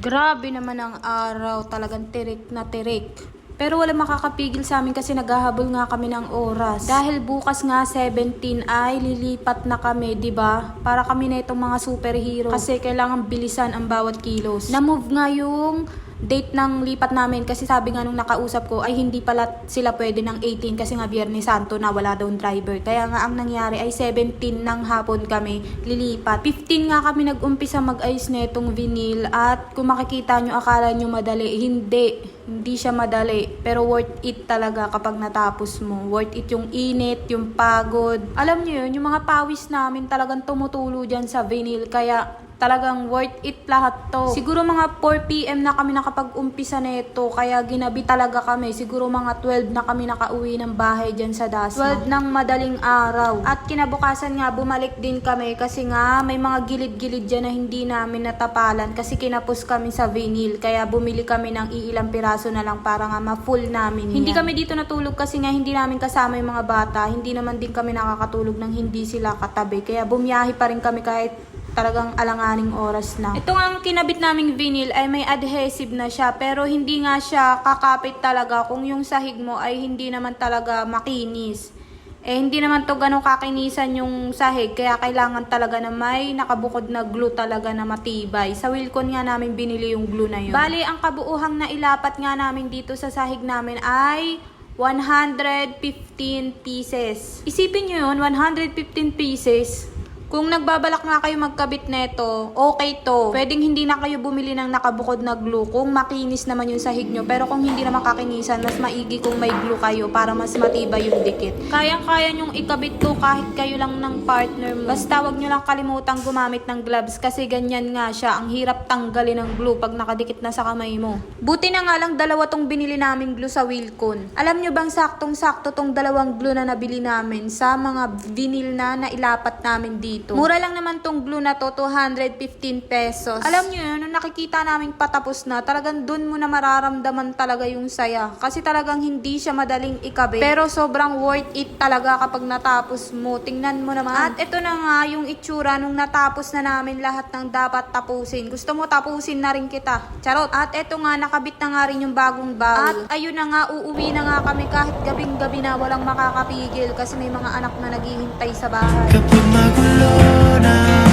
Grabe naman ang araw, talagang tirik na tirik. Pero wala makakapigil sa amin kasi naghahabol nga kami ng oras. Dahil bukas nga 17 ay lilipat na kami, 'di ba? Para kami na itong mga superhero kasi kailangan bilisan ang bawat kilos. Na-move nga yung date ng lipat namin kasi sabi nga nung nakausap ko ay hindi pala sila pwede ng 18 kasi nga Biyernes Santo na wala daw driver. Kaya nga ang nangyari ay 17 ng hapon kami lilipat. 15 nga kami nag-umpisa mag-ayos netong vinyl at kung makikita nyo akala nyo madali, hindi. Hindi siya madali pero worth it talaga kapag natapos mo. Worth it yung init, yung pagod. Alam nyo yun, yung mga pawis namin talagang tumutulo dyan sa vinyl kaya talagang worth it lahat to. Siguro mga 4pm na kami nakapag-umpisa nito, kaya ginabi talaga kami. Siguro mga 12 na kami nakauwi ng bahay dyan sa Dasma. 12 ng madaling araw. At kinabukasan nga, bumalik din kami kasi nga may mga gilid-gilid dyan na hindi namin natapalan kasi kinapos kami sa vinyl. Kaya bumili kami ng iilang piraso na lang para nga ma-full namin Hindi kami dito natulog kasi nga hindi namin kasama yung mga bata. Hindi naman din kami nakakatulog nang hindi sila katabi. Kaya bumiyahi pa rin kami kahit talagang alanganing oras na. Ito nga ang kinabit naming vinyl ay may adhesive na siya pero hindi nga siya kakapit talaga kung yung sahig mo ay hindi naman talaga makinis. Eh hindi naman to ganun kakinisan yung sahig kaya kailangan talaga na may nakabukod na glue talaga na matibay. Sa Wilcon nga namin binili yung glue na yun. Bali ang kabuuhang na ilapat nga namin dito sa sahig namin ay 115 pieces. Isipin nyo yun, 115 pieces. Kung nagbabalak nga kayo magkabit neto, okay to. Pwedeng hindi na kayo bumili ng nakabukod na glue kung makinis naman yung sahig nyo. Pero kung hindi na makakinisan, mas maigi kung may glue kayo para mas matibay yung dikit. Kayang-kaya nyong ikabit to kahit kayo lang ng partner mo. Basta wag nyo lang kalimutang gumamit ng gloves kasi ganyan nga siya. Ang hirap tanggalin ng glue pag nakadikit na sa kamay mo. Buti na nga lang dalawa tong binili naming glue sa Wilcon. Alam nyo bang saktong-sakto tong dalawang glue na nabili namin sa mga vinyl na nailapat namin dito. Mura lang naman tong glue na to, 215 pesos. Alam nyo yun, nakikita namin patapos na, talagang dun mo na mararamdaman talaga yung saya. Kasi talagang hindi siya madaling ikabit. Pero sobrang worth it talaga kapag natapos mo. Tingnan mo naman. At ito na nga yung itsura nung natapos na namin lahat ng dapat tapusin. Gusto mo tapusin na rin kita. Charot. At ito nga, nakabit na nga rin yung bagong bowl. At ayun na nga, uuwi na nga kami kahit gabing-gabi na walang makakapigil kasi may mga anak na naghihintay sa bahay. Kapag magulo na